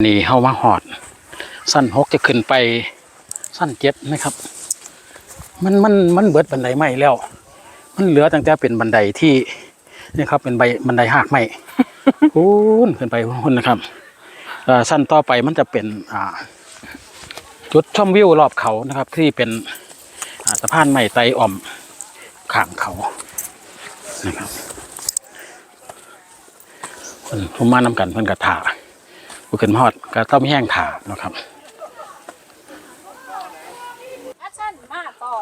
นี่เฮามาหอด สั้นหกจะขึ้นไปสั้นเจ็ดนะครับ มันมันมันเบิดบันไดใหม่แล้ว มันเหลือตั้งแต่เป็นบันไดที่นี่ครับ เป็นใบบันไดหักใหม่พูนขึ้นไปพูนนะครับเอ่อสั้นต่อไปมันจะเป็นอ่าจุดชมวิวรอบเขานะครับ ที่เป็นอ่าสะพานใหม่ไตอ่อมข้างเขานะครับเพิ่นผมมานำกันเพิ่นกระถา บุขึ้นมาฮอดก็ต้องมีแห้งถานะครับแอคชั่นมาต่อ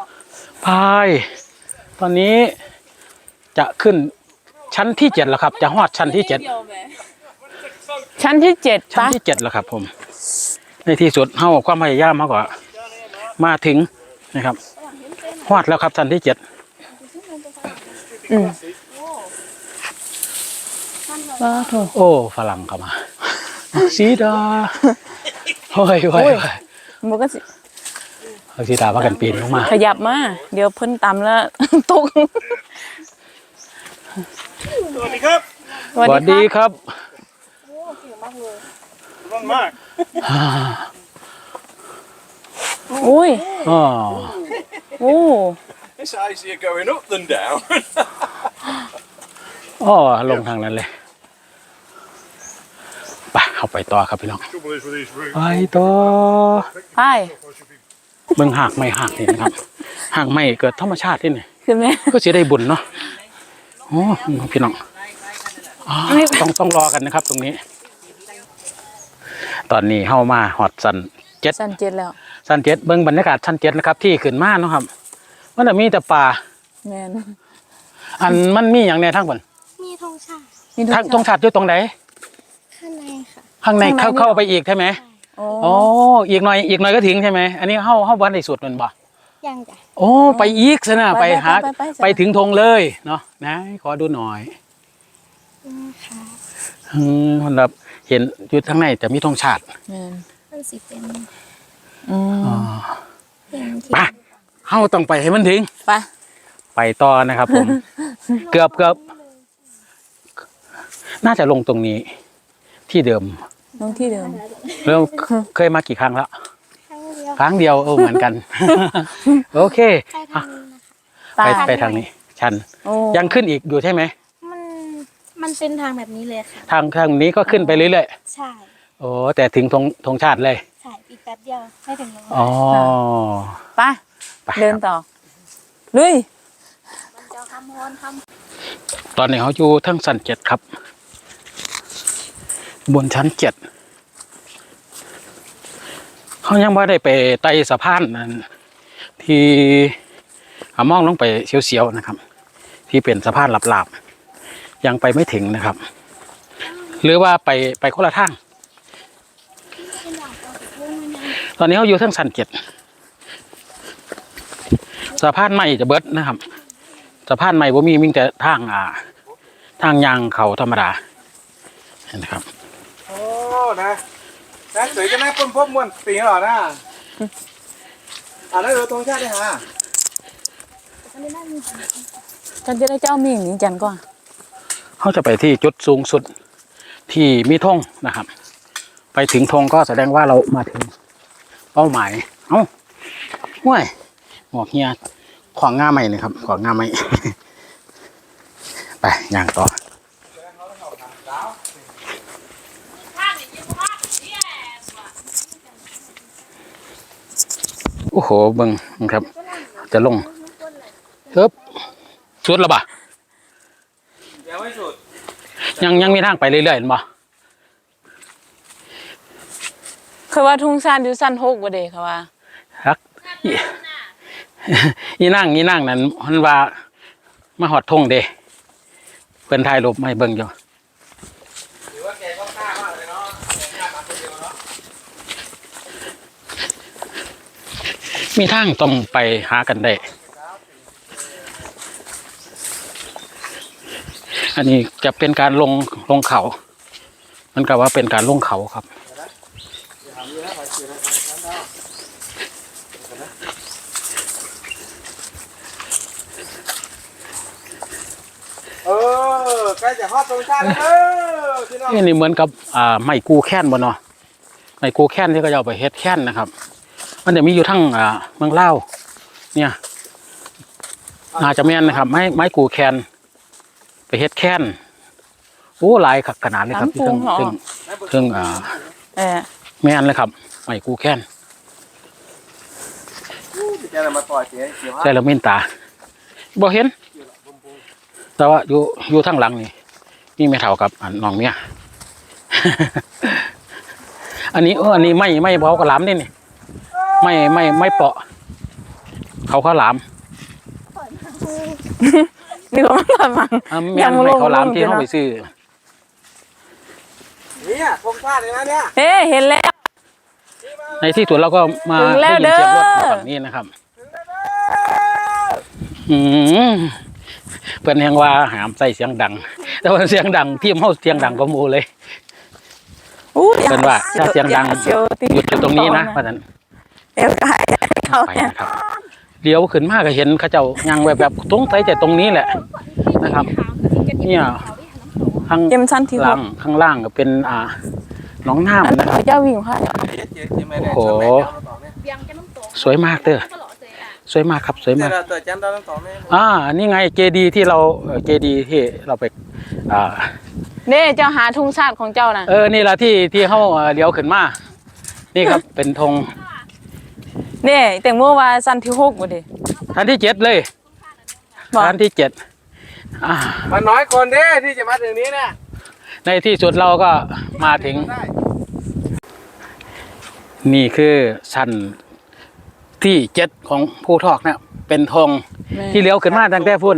พายตอนนี้จะขึ้นชั้นที่เจ็ดแล้วครับ จะฮอดชั้นที่เจ็ดดียวไหมชั้นที่เจ็ดชั้นปะที่เจ็ดแล้วครับ ผม ในที่สุดเฮาความพยายามมากกว่า มาถึงนะครับฮอดแล้วครับชั้นที่เจ็ดอืมว้าโถโอ้ฝรั่งเข้ามา สีดาโอ้ยโอ้ยโอ้ยมันก็สิเอาสีดาพากันปีนลงมา ขยับมา เดี๋ยวเพิ่นตำแล้วตกสวัสดีครับสวัสดีครับร้อนมากอุ้ยอ๋อโอ้ It's easier going up than down อ๋อลงทางนั้นเลย ไปเข้าไปต่อครับพี่น้อง Trouble is with these roofs ไปต่อไปเบิ่งหากไม่หากนี่นะครับหากไม่เกิดธรรมชาติที่นี่ขึ้นไหม ก็สิได้บุญเนาะโอ้พี่น้องอ๋อต้องต้องรอกันนะครับ ตรงนี้ ตอนนี้เข้ามาหอดสันเจ็ดชั้นเจ็ดแล้ว สันเจ็ดเบิ่งบรรยากาศสันเจ็ดนะครับที่ขึ้นมาเนาะครับ มันจะมีแต่ป่าแมนอันมันมีอย่างในทั้งบนมีธงชาติมีทางตรงชาติอยู่ตรงไหน ข้างในค่ะ ข้างในเข้าเข้าไปอีกใช่ไหมโอ้โอ้อีกหน่อยอีกหน่อยก็ถึงใช่ไหมอันนี้เข้าเข้าบ้านในสุดมันบ่ยังจ้ะโอ้ไปอีกซะนะไปหาไปไปถึงธงเลยเนาะนะ ขอดูหน่อยนะคะอืมสำหรับเห็นอยู่ข้างในจะมีธงชาติแมนมันสิเป็นอืมอ๋อเป็นที่ไปเข้าต้องไปให้มันถึงไปไปต่อนะครับผม เกือบเกือบน่าจะลงตรงนี้ ที่เดิมน้องที่เดิม เราเคยมากี่ครั้งแล้วครั้งเดียวครั้งเดียวเออเหมือนกัน โอเคใช่ทางนี้นะคะไปไปทางนี้ ชันโอ้ยังขึ้นอีกอยู่ใช่ไหมมันมันเป็นทางแบบนี้เลยค่ะ ทางทางนี้ก็ขึ้นไปเรื่อยใช่ๆโอ้แต่ถึงธงธงชาติเลยใช่อีกแป๊บเดียวไม่ถึงโรงแรอ๋อมไปไปเดินครับต่อลุยมันจะคำพรคตอนนี้เขาอยู่ทั้งสันเจ็ดครับ บนชั้นเจ็ดเขายังไม่ได้ไปไต่สะพานนั้นที่มองลงไปเสียวๆนะครับ ที่เป็นสะพานหลับๆยังไปไม่ถึงนะครับ หรือว่าไปไปคนละทางตอนนี้เขาอยู่ทั้งสันเจ็ดสะพานใหม่จะเบิดนะครับสะพานใหม่บ่มีมีแต่ทางอ่า ทางยางเขาธรรมดาเห็นะครับ นะนะสวยกันนะปนพบมวนปีหรอนะอ่าแล้วเราตรงชาติได้ฮะฉันจะได้เจ้ามีอย่างนี้จันก่อนเขาจะไปที่จุดสูงสุดที่มีธงนะครับ ไปถึงธงก็แสดงว่าเรามาถึงเป้าหมาย เอ้าห้วยหมวกเฮียขวางง่าใหม่เลยครับขวางง่าใหม่ ไปย่างต่อ อ้โหเบิ่งนะครับ จะลงเฮ้บสุดแล้วบ่ะยังไม่สุดยังยังมีทางไปเรื่อยๆเห็นบ่เคยว่าทุ่งซานอยู่สั้นหกบ่เด้ค่ะว่าฮักอีอีนั่งอีนั่งนั่นมันว่ามาหอดทงเด้เพิ่นถ่ายรูปมาให้เบิ่งอยู่ ถือว่าแกก็กล้ามากเลยเนาะแกกล้ามาคนเดียวเนาะ มีทางต้องไปหากันได้ อันนี้จะเป็นการลงลงเขา มันก็ว่าเป็นการลงเขาครับ เออใกล้จะฮอดตรงชาติแล้วเออพี่น้องนี่นี่เหมือนกับอ่าไม้กูแค้นบ่เนาะไม้กูแค้นที่เขาจะเอาไปเฮ็ดแค้นนะครับ มันจะมีอยู่ทั้งอ่าเมืองเล่าวเนี่ยน่าจะแม่นนะครับ ไม้ไม้กูแคน ไปเฮ็ดแค้นโอ้หลายขนาดเลยครับน้ำปรุงเหรอซึ่งซึ่งอ่าเออแม่นเลยครับไม้กูแค้นจะมาต่อยเสียเสียใช่แล้วมินตาบ่เห็น แต่ว่าอยู่อยู่ทางหลังนี่นี่ไม่เท่ากับอันน้องเมียอันนี้เอออันนี้ไม่ไม่เผากระหลามนี่นี่ ไม่ไม่ไม่เปาะ เขาข้าวหลามนี่ก็มันละมัง อะแม่ยังนบ่ลไม่งข้าวหลามลงที่อยู่เขาเนาะไปซื้อเนี่ยธงชาติเลยนะเนี่ยเฮ้เห็นแล้ว ในที่สุดเราก็มาถึงแล้ได้วยินเสียงรถเด้อ ฝั่งนี้นะครับ อืมเพื่อนยังว่าหามใส่เสียงดัง แต่ว่าเสียงดังทีมเขาเสียงดังก็มูเลย อู้เป็นว่าถ้าเสียงดังอาเสียวติหยุดอยู่ตรงนี้นะเพราะฉะนั้น เดี๋ยวก็หายเขาไปเนี่ยนะครับเลี้ยวขึ้นมาก็เห็นเขาเจ้ายังแบบแบบตรงใส่แต่ตรงนี้แหละ นะครับ เนี่ยข้างเอ็มชั้นที่หล่ากงข้างล่างก็เป็นอ่าหน้องน้ำอันนะคเขารับเจ้าวิ่งผ่านเจ๊เจ๊เจ๊ไม่ได้โอ้โหเบียงจะน้ำตกสวยมากเด้อตลอดเลยอะสวยมากครับสวยเจ๊มากเราตัวจำเราต้องต่อไหมอ่า นี่ไงเจดีที่เราเจดีที่เราไปอ่าเด้เจ้าหาทุ่งชาติของเจ้าน่ะ เออ นี่ละที่ที่เขาเอ่อเลี้ยวขึ้นมา นี่ครับ เป็นธง เด้แต่เมื่อวานสั้นที่หกบ่ดิท่านที่เจ็ดเลยบอกท่านที่เจ็ดอ่ามันน้อยคนเด้ที่จะมาถึงนี้นะในที่สุดเราก็มาถึงได้นี่คือชั้นที่เจ็ดของภูทอกนะเป็นธงแม่ที่เลี้ยวขึ้นมาตั้งแต่พุ่น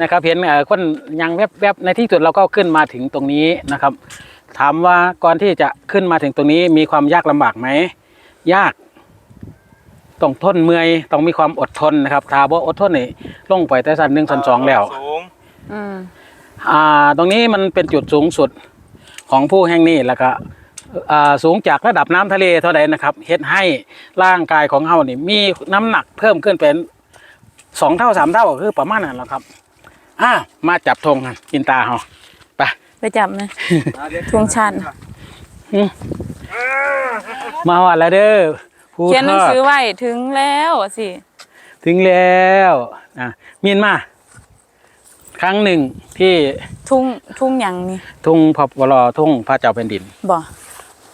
นะครับเห็นเอ่อคนยังแวบๆในที่สุดเราก็ขึ้นมาถึงตรงนี้นะครับ ถามว่าก่อนที่จะขึ้นมาถึงตรงนี้มีความยากลำบากไหมยาก ต้องทนเมื่อยต้องมีความอดทนนะครับถ้าบ่อดทนนี่ลงไปแต่สันหนึ่งสันสองแล้วสูงอืมอ่าตรงนี้มันเป็นจุดสูงสุดของผู้แห่งนี้แล้วก็อ่าสูงจากระดับน้ำทะเลเท่าใดนะครับเฮ็ดให้ร่างกายของเฮานี่มีน้ำหนักเพิ่มขึ้นเป็นสองเท่าสามเท่าก็คือประมาณนั้นแหละครับอ่ามาจับธงกันกินตาเฮาไปไปจับนะทวงชาติมาว่าแล้วเด้อ ผู้เขียนหนังทอดสือไว้ถึงแล้วสิ ถึงแล้วอะมีนมาครั้งหนึ่งที่ทุ่งทุ่งหยังนี่ทุ่งพบวรทุ่งพระเจ้าแผ่นดินบ่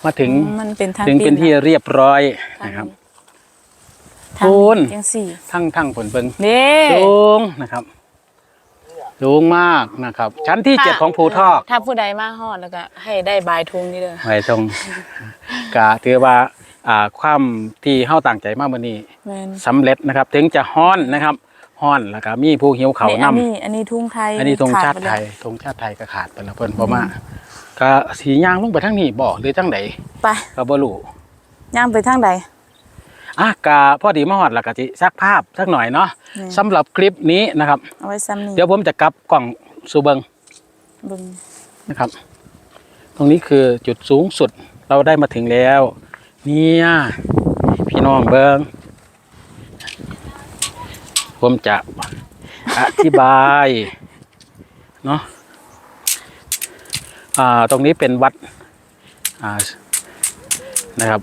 มาถึงมันเป็นทางถึงเป็นที่เรียบร้อยนะครับทางคุณจังสี่ทั้งทั้งผลเบิงเด้สูงนะครับสูงมากนะครับ ชั้นที่เจ็ดของภูทอก ถ้าผู้ใดมาฮอดแล้วก็ให้ได้บายทุงนี่เด้อไว้ตรงกะถือว่า อ่าความที่เฮาตั้งใจมากวันนี้แม่นสำเร็จนะครับ ถึงจะฮ้อนนะครับฮ้อนแล้วก็มีผู้หิวเขาวนี่นํอันนี้อันนี้ทุ่งไทยอันนี้ธงขดชาติปไทแล้วยธงชาติไทยก็ขาดไปแล้วเพิ่นบ่มาก็สีย่างลงไปทางนี้บ่หรือจังไดไปก็บ่รู้ย่างไปทางใด อะกะพอดีมาฮอดแล้วก็สิซักภาพสักหน่อยเนาะนี่สำหรับคลิปนี้นะครับ เอาไว้ซ้ำนี่เดี๋ยวผมจะกลับกล่องสู่เบิงเบิ่งนะครับ ตรงนี้คือจุดสูงสุดเราได้มาถึงแล้ว เนี่ยพี่น้องเบิงผมจะอธิบายเนาะอ่าตรงนี้เป็นวัดอ่านะครับ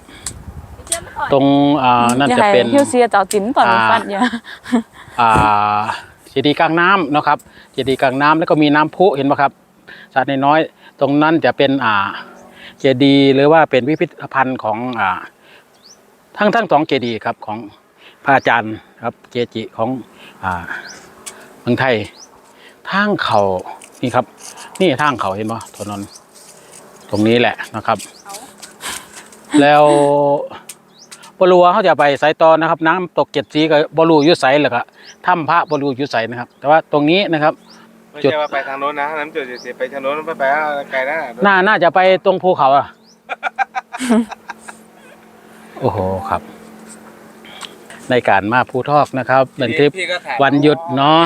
ตรงอ่านั่นจะเป็นอย่าให้ฮิวเซียเต่าติ๋มตอนมันอ่าฟัดอย่าอ่าเจดีย์กลางน้ำเนาะครับเจดีย์กลางน้ำแล้วก็มีน้ำพุเห็นไหมครับสัตว์น้อยๆตรงนั้นจะเป็นอ่าเจดีย์หรือว่าเป็นพิพิธภัณฑ์ของอ่าทั้งทั้งสองเจดีย์ครับของพระอาจารย์ครับเจจิของอ่าเมืองไทยทางเขานี่ครับ นี่ทางเขาเห็นไหมถนนตรงนี้แหละนะครับ แล้วบรูว่าเขาจะไปสายตอนนะครับ น้ำตกเจ็ดสีกับบรูยุไสแล้วก็ถ้ำพระบรูยุไสนะครับ แต่ว่าตรงนี้นะครับ ไม่จุด ใช่ว่าไปทางโน้นนะน้ำจุดจะไปทางโน้นไปไปไกลนะน่าน่าจะไปตรงภูเขาอะโอ้โหครับ ในการมาภูทอกนะครับ เป็นทริปพี่ก็ถ่ายวันหยุดเนาะ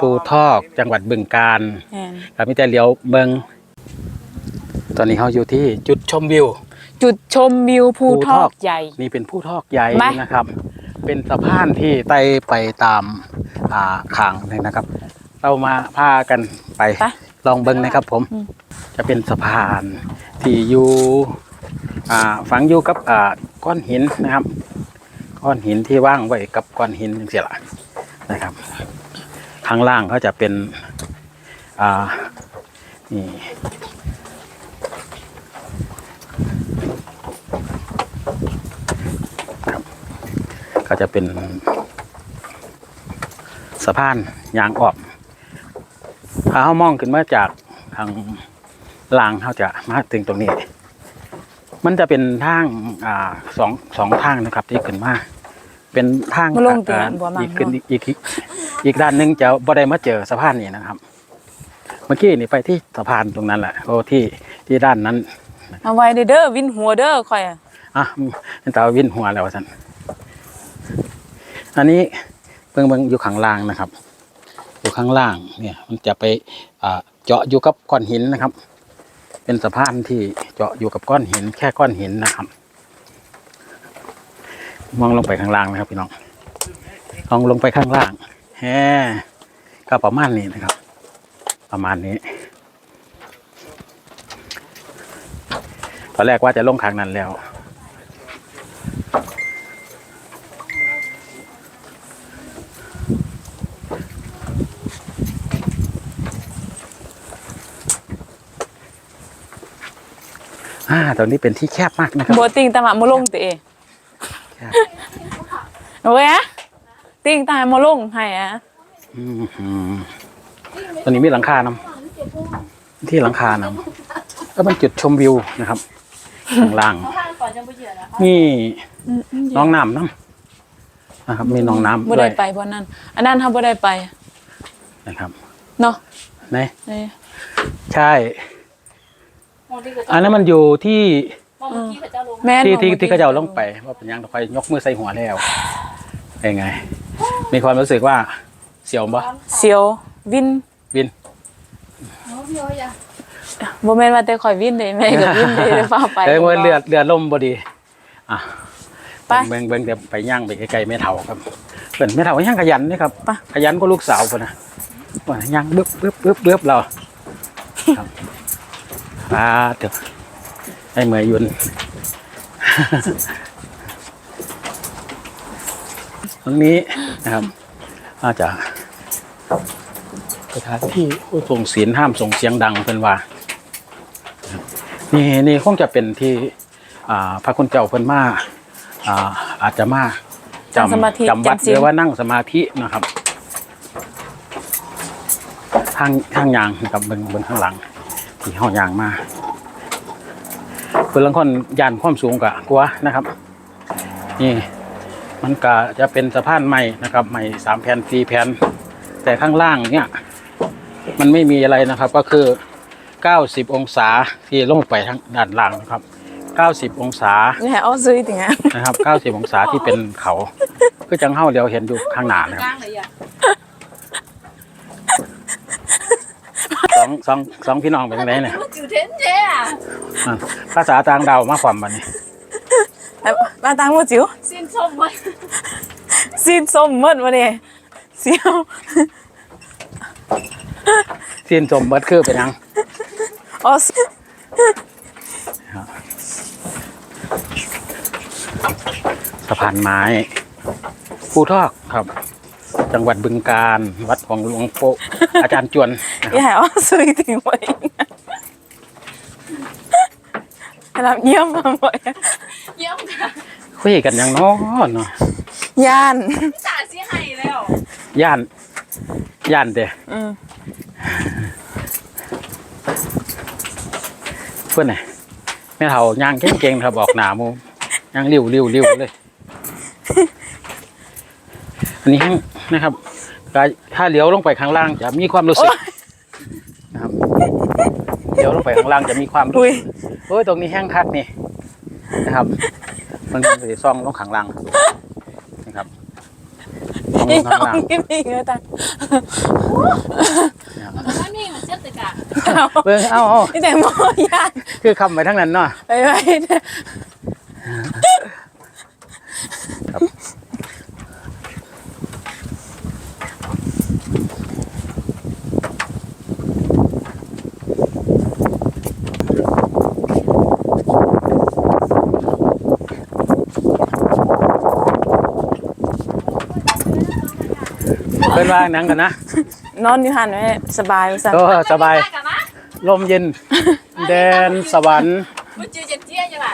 ภูทอกจังหวัดบึงกาฬแม่นครับมีแต่เลี้ยวเบิงตอนนี้เขาอยู่ที่จุดชมวิว จุดชมวิวภูภูททออก กใหญ่ นี่เป็นผู้ทอกใหญ่ไปนะครับ เป็นสะพานที่ไต่ไปตามอ่าขางนี่นะครับ เรามาพากันไป ไปลองเบิ้งนะครับ ผม อืม จะเป็นสะพานที่อยู่อ่าฝังอยู่กับอ่าก้อนหินนะครับ ก้อนหินที่ว่างไว้กับก้อนหินอย่างเสียละนะครับ ข้างล่างเขาจะเป็นอ่านี่ครับก็จะเป็น สะพานยางออก ถ้าเขามองขึ้นมาจากทางล่างเขาจะมาถึงตรงนี้ มันจะเป็นทางอ่าสองสองทางนะครับ ที่ขึ้นมาเป็นทางมาลงเตียงอ่าบ่มาอีกขึ้นอีกอีกอีกอีกด้านหนึงจะบ่ได้มาเจอสะพานนี้นะครับ เมื่อกี้นี่ไปที่สะพานตรงนั้นแหละโอ้ที่ที่ด้านนั้นเอาไว้เด้อเด้อวินหัวเด้อข่อยอะอะเป็นตาวินหัวแล้วท่านอันนี้เบิ่งเบิ่งอยู่ข้างล่างนะครับ อยู่ข้างล่างเนี่ยมันจะไปเจาะอยู่กับก้อนหินนะครับ เป็นสะพานที่เจาะอยู่กับก้อนหิน แค่ก้อนหินนะครับ มองลงไปข้างล่างนะครับพี่น้องลองลงไปข้างล่างแฮก็ประมาณนี้นะครับ ประมาณนี้ตอนแรกว่าจะลงทางนั้นแล้ว อ่าตรงนี้เป็นที่แคบมากนะครับบ่ติงตามะมาลงเตะครับเอาไว้อะติงตามมาลงให้อะอืมอืมตอนนี้มีหลังคานำที่หลังคานำก็เป็นจุดชมวิวนะครับข้างล่างเขาทานก่อนจะไปเหยื่อนะคะนี่น้องน้ำน้ำนะครับ มีน้องน้ำบ่ด้วได้ยไปบ่นั้นอันนั้นเฮาบ่ได้ไปนะครับเนาะนี่นี่ใช่ม องที่เขาอันนั้นมันอยู่ที่มองเมื่อกี้เขาเจ้าลงแม่นที่บอกที่มื่อที่เขาจะเอาลงไปว่าเป็นยังเราไปยกมือใส่หัวแล้วเป็นไง มีความรู้สึกว่าเสียวปะเสียววินวินโอ้พี่โอ้ยอะบ่แม่นว่าแต่ข่อยวินเด้แม่ก็วินเด้เดี๋ยวฟ้าไปเอ้ยมันเลือดเลือดล่มบดีอะไปเบิ่งเบิ่งเดี๋ยวไปย่างไปไกลๆแม่เฒ่าครับเพิ่นแม่เฒ่าย่างขยันนี่ครับไปขยันก็ลูกสาวเพิ่นนะว่าย่างบึ๊บบึ๊บบึ๊บบึ๊บเราครับ อ่าเดี๋ยวไอ้เมยยุนตรงนี้นะครับอาจจะสถานที่ผู้ทรงศีลห้ามส่งเสียงดังเป็นว่า นี่นี่คงจะเป็นที่อ่าพระคุณเจ้าเพิ่นมาอ่าอาจจะมานั่งสมาธิจำจำวัดจำศีลหรือว่านั่งสมาธินะครับทางทางยางกับเบิ่งเบิ่งข้างหลัง ที่ห้องยางมาเพื่อนลางคนยานความสูงกะกลัวนะครับ นี่ มันก็จะเป็นสะพานใหม่นะครับใหม่สามแผ่นสี่แผ่นแต่ข้างล่างเนี่ย มันไม่มีอะไรนะครับ ก็คือ 90 องศาที่ลงไปทางด้านล่างนะครับ 90 องศานี่ให้เอาซื้อติงอะนะครับ 90 องศาที่เป็นเขาก็จังเฮาเดียวเห็นอยู่ข้างหน้านะครับ กลางเลย อะสองสองสองพี่น้องเป็นยังไงเนี่ยมันจืดเท้นเจ้อะอะภาษาต่างดาวมาความบัดนี้มาตังบ่จิ๋วสิ้นส้มมันซีนส้มหมดบ่นี่เสียวสิ้นสมเบิดคือเป็นหยังอ๋อสะพานไม้ภูทอกครับ จังหวัดบึงการ วัดของหลวงโปอาจารย์จวน นะครับอย่าให้เอาซื้อติงไว้รับเยี่ยมมาบ่อยเยี่ยมค่ะคุยกันอย่างน้อเนาะย่านสาดเสียหายแล้วย่านย่านเด้อืมเพื่อนไหนแม่เฒ่าย่างเก่งๆครับออกหนาหมูย่างริ้วริ้วริ้วเลยอันนี้แห้งนะครับก็ถ้าเลี้ยวลงไปข้างล่างจะมีความรู้สึกนะครับ เลี้ยวลงไปข้างล่างจะมีความรู้อุ้สึยกโอ้ยตรงนี้แห้งคักนี่นะครับ มันก็จะซ่องลงข้างล่างนะครับซ่องลอีงข้างน้องล่างนี่มีเงือตังมันไม่มีมันเสียตึกอะเบิ่งเอาเอานี่แต่หมอย่านคือคำไปทั้งนั้นเนาะไปไป นว่าหนังกันนะนอนอยู่หันไว้สบายว่าซั่นก็สบายกันนะลมเย็น แดนสวรรค์มันจืดเจ็ดเจี๊ยยังไง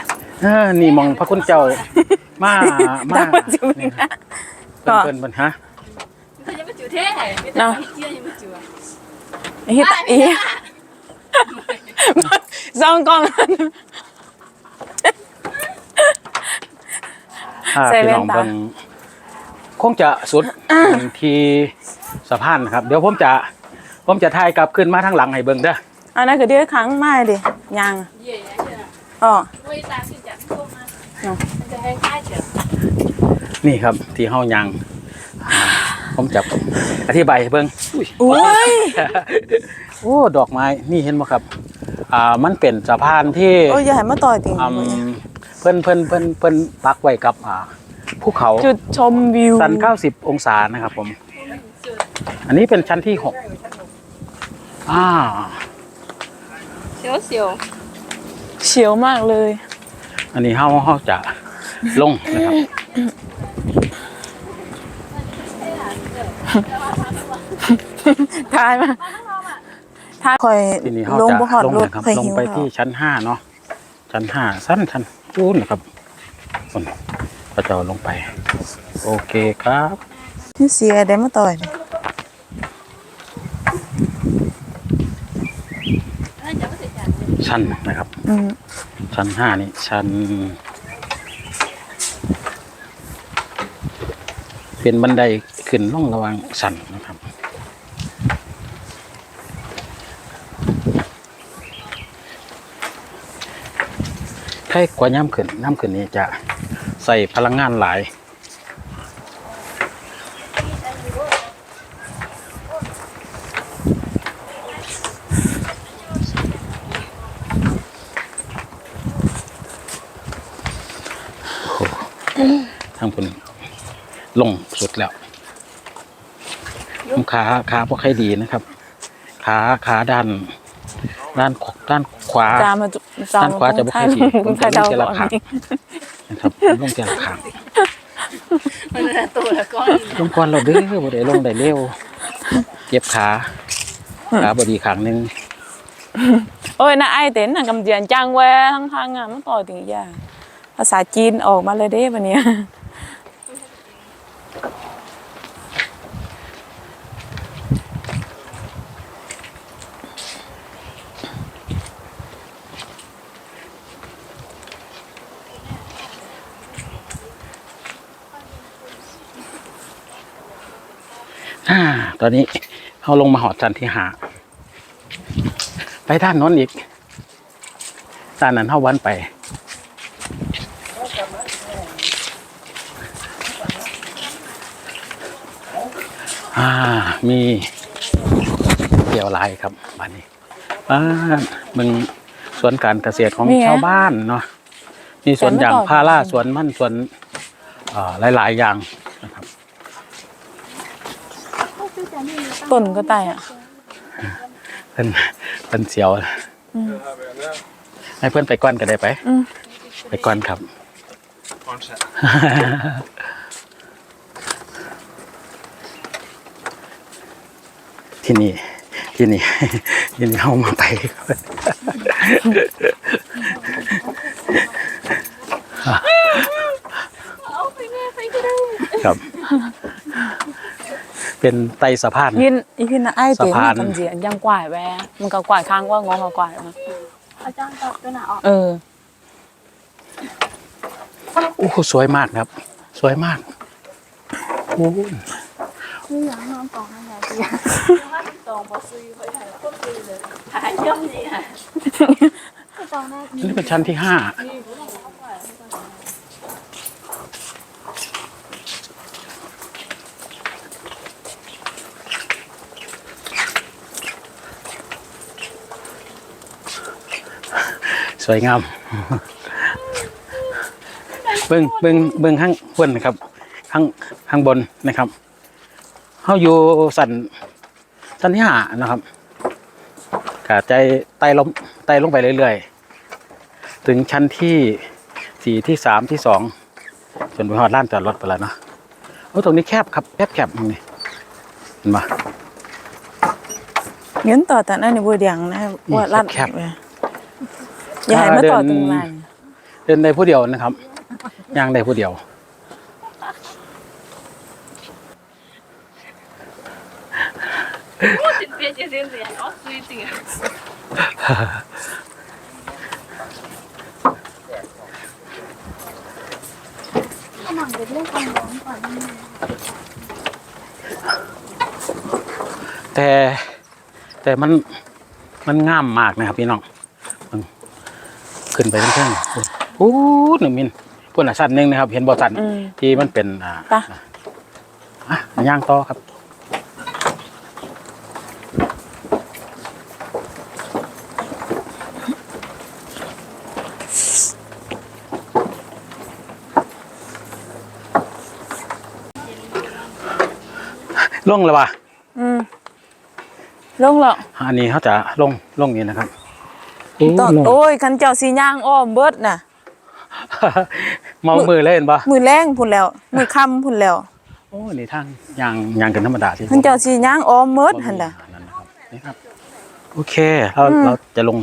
เออนี่มองพระคุณเจ้า มามาตามมาจุนี่นะเพิ่นเพิ่นเพิ่นฮะมันยังไม่จืดเท่ไม่แต่เจี๊ยยังไม่จืดเฮ็ดอีซองกล้องถ้าใส่พี่แว่น้นองตาเบิ่ง คงจะสุดที่สะพานนะครับ เดี๋ยวผมจะผมจะถ่ายกลับขึ้นมาทางหลังให้เบิ่งเด้ออันนั้นคือเดือครั้งมาดิยังเย่ยังเย่อ๋อเว้ยตาสิจับตัวมามันจะแห้งใกล้เฉยนี่ครับที่เฮายังอ่าผมจะอธิบายให้เบิ่งอุ้ยอุ้ยโอ้ดอกไม้นี่เห็นไหมครับ อ่ามันเป็นสะพานที่โอ้ยอย่าให้มาต่อยติงอืมเพิ่นเพิ่นเพิ่นเพิ่นปักไว้กับอ่า ภูเขาจุดชมวิวสัน 90 องศานะครับผม อันนี้เป็นชั้นที่หกอ่าเสียวเสียวเฉียวมากเลย อันนี้เฮาเฮาจะลงนะครับ ทายมาทายคอยทีนี้เฮาลงจะบ่ฮอดลงรถนะครับเคยลงหิวไปแล้วที่ชั้นห้าเนาะ ชั้นห้าสั้นชั้นอู้นะครับคน ก็จะลงไป โอเคครับนี่เสียได้มาต่อยดิน่าจะไม่เสร็จจัดชั้นนะครับ อืมชั้นห้านี่ชั้น เป็นบันไดขึ้นล่องระหวังสันนะครับใครกว่าย่ำขึ้นน้ำขึ้นนี้จะ ใส่พลังงานหลายทางคุณลงสุดแล้วผมขาขาพวกใครดีนะครับ ขาขาด้านด้านขวด้านขวาจามาจุจาด้านขวาจะบ่ค่อยดีผมจะไทยเล่นเราแต่ละก่อนขางนะครับ ลงแต่ละขางมันตัวละก้อนลงก่อนเราเด้อบ่ได้ลงได้เร็วเจ็บขาขาบดีขางหนึงโอ้ยน่าไอายเต็นน่ะกำเจียนจังแวทั้งทางอะมันต่อยติงอย่าภาษาจีนออกมาเลยเด้บัดเนี้ย ตอนนี้เขาลงมาหอดจันที่หา ไปด้านโน้นอีกด้านนั้นเข้าวันไป อ่า มีเกี่ยวลายครับบ้านนี้บ้านมึงสวนการเกษตรของมีไงชาวบ้านเนาะมีสวนแต่เมื่ออย่างก่อนพาราสวนมั่นสวนอ่าหลาย ๆ อย่างนะครับ ต้นก็ตายอะเพิ่นเพิ่นเสียวอืมให้เพื่อนไปก่อนก็ได้ไป อืมไปก่อนครับ ที่นี่ ที่นี่ ที่นี่เอามาไปเอาไปแม่ไปก็ได้ครับ เป็นไตสะพาน ยินอีพี่น่ะไอายเต็นสะพานกำเจียนยังกวายแวมันก็กวายข้างว่างอเขากวายมาอาจารย์ตอบตัวหนาออกเออ โอ้โหสวยมากครับ สวยมากโอ้โหนี่ยังน้องกองนั่นไงจีตองบอซื้อไปถ่ายก็ซื้อเลยถ่ายเชื่อมนี่ค่ะตองหน้าอันนี้เป็นชั้นที่ห้า สวยงามเบิ้งเบิ้งเบิ้งข้างบนนะครับข้างข้างบนนะครับเขาอยู่สันสันที่หานะครับกะใจไต่ลงไต่ลงไปเรื่อยๆ ถึงชั้นที่สี่ที่สามที่สองจนไปฮอดลานจอดรถไปแล้วเนาะโอ้ตรงนี้แคบครับแคบแคบตรงนี้เห็นปะเงินต่อแต่นั่นนี่บ่เดียงนะว่ารัดแคบเลยอ ย่าให้มาต่อตรงไหน เดินได้ผู้เดียวนะครับย่างได้ผู้เดียว 别接这样，我水这样。ถ้าหนังเป็นเรื่องความร้อนก่อนนี่ แต่แต่มันมันงามมากนะครับพี่น้องมัน ขึ้นไปทั้งแท่งโอ้หนึ่งมินพวกน่ะสั้นหนึ่งนะครับ เห็นบ่อสั้นอืมที่มันเป็นอ่าไปอะย่างต่อครับลงแล้ววะอืมลงแล้วอันนี้เขาจะลงลงนี้นะครับโอ้ ต้องลงโอ้ยคันเจ้าสีย่างอ้อมเบิดน่ะเมามือเล่นปะมือแรงพุ่นแล้ว มือค่ำพุ่นแล้ว โอ้นี่ทางยางยางกันธรรมดาที่คันเจ้าสีย่างอ้อมเบิดหั่นน่ะนั่นนะครับนี่ครับ โอเคเราอืมเราจะลง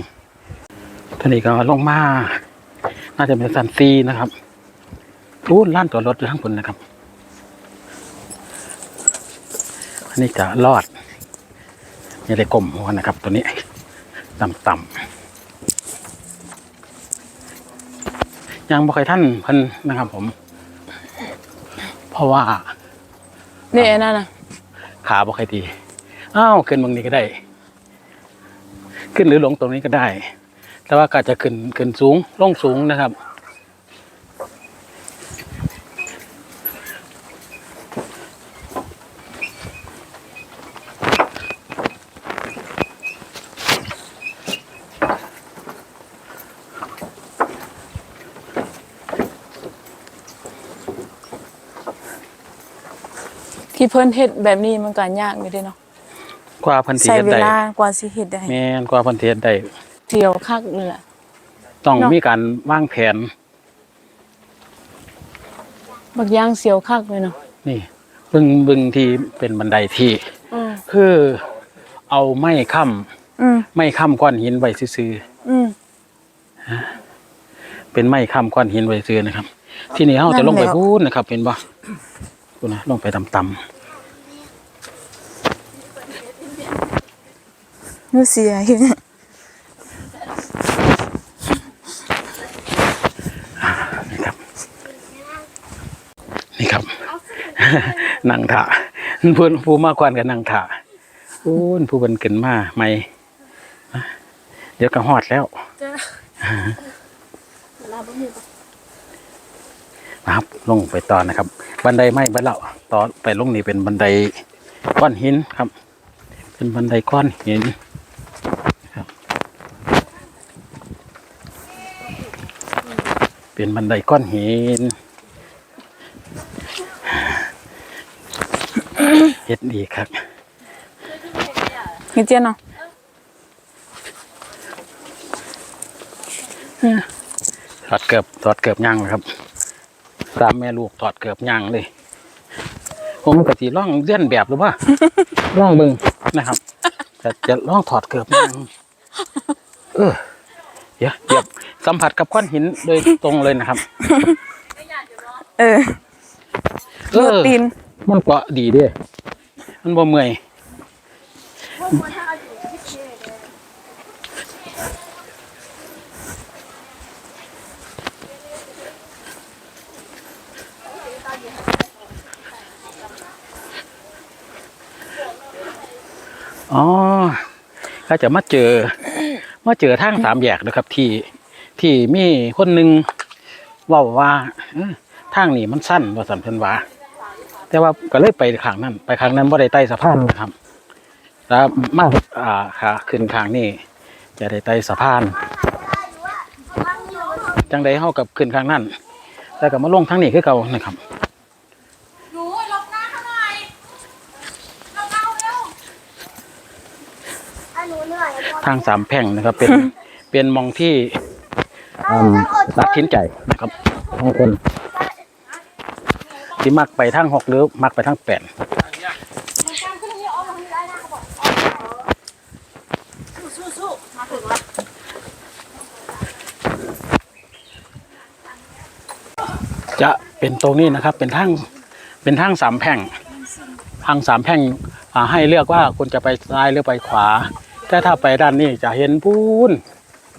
ท่านี้ก็ลงมา น่าจะเป็นซันซีนะครับอู้ล้านตัวรถอยู่ข้างบนนะครับอันนี้จะรอดนี่ได้กลมหัวนะครับ ตัวนี้ต่ำๆ ยังบ่เคยท่านเพิ่นนะครับ ผม เพราะว่า นี่อันนั่นน่ะขาบ่ค่อยดีอ้าวขึ้นบางนี้ก็ได้ ขึ้นหรือลงตรงนี้ก็ได้ แต่ว่าก็จะขึ้นขึ้นสูงลงสูงนะครับ ที่เพิ่นเฮ็ดแบบนี้มันก็ยากอยู่เด้เนาะกว่าเพันธีใช้เฮ็ดเวได้ลากว่าสิเฮ็ดได้แม่นกว่าเพันธีเฮ็ดได้เที่ยวคักเลยล่ะต้องเนาะ มีการวางแผนบักอย่างเสียวคักเลยเนาะนี่บึงบึงที่เป็นบันไดที่ อืมคือเอาไม้ค้อืมำไม้ค้ำก้อนหินไว้ซื่ออืม ๆเป็นไม้ค้ำก้อนหินไว้ซื่อนะครับ ที่นี่เราจะลงไปนั่นแหละพูนนะครับ เห็นบ่พูนนะลงไปต่ำ นูเสียอยู่เนี่ยนี่ครับนี่ครับ นั่งถาผู้ผู้มากกว่ากันนั่งถาพูนผู้เป็นขึ้นมาใหม่เดี๋ยวก็ฮอดแล้วลาบะหมี่นะครับ ลงไปต่อนะครับ บันไดไม่บันเราต่อไปลงนี่เป็นบันไดก้อนหินครับ เป็นบันไดก้อนหินครับ เป็นบันไดก้อนหินเฮ็ดดีครับมีเจียนเนาะถอดเกือบถอดเกือบย่างเลยครับสามแม่ลูกถอดเกือบย่างเลย ผมกะสิล่องเลื่อนแบบหรือว่าล่องเบึงนะครับแต่จะล่องถอดเกือบย่าง เออเดี๋ยวเดี๋ยว สัมผัสกับก้อนหินโดยตรงเลยนะครับ เออเอมืออตีนมันเกาะดีเด้วยมันบ่เมื่อยพวกคนถ้าเอาอยู่ที่เท่เลยอ๋อก็จะมาเจอมาเจอทางสามแยกนะครับที่ ที่มีคนหนึ่งเว่าว่าเอ้อทางนี้มันสั้นว่าสันเพิ่นว่าแต่ว่าก็เลยไปข้างนั้น ไปข้างนั้นบ่ได้ไต่สะพานนะครับแล้วมาอ่าขาขึ้นข้างนี้จะได้ไต่สะพาน จังใดเฮากับขึ้นข้างนั้นแล้วก็มาลงทางนี้คือเก่านะครับหนูลบหน้าเขาหน่อยลบเอาเร็วอะหนูเหนื่อยอะทางสามแพร่งนะครับ เป็นเป็นมองที่ ตัดทิ้นใจนะครับบางคนที่มักไปทั้งหกหรือมักไปทั้งแปดจะเป็นตรงนี้นะครับ เป็นทั้งเป็นทั้งสามแพ่งทางสามแพ่งให้เลือกว่าคุณจะไปซ้ายหรือไปขวาแต่ถ้าไปด้านนี้จะเห็นปูน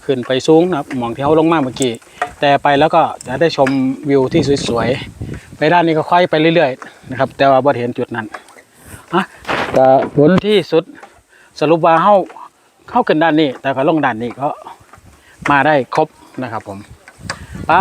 ขึ้นไปสูงนะครับมองที่เขาลงมาเมื่อกี้ แต่ไปแล้วก็จะได้ชมวิวที่สวยๆ ไปด้านนี้ก็ค่อยไปเรื่อยๆนะครับ แต่ว่าบ่เห็นจุดนั้นอะแต่ผลที่สุดสรุปว่าเข้าเข้าขึ้นด้านนี้ แต่ก็ลงด้านนี้ก็มาได้ครบนะครับผม ไป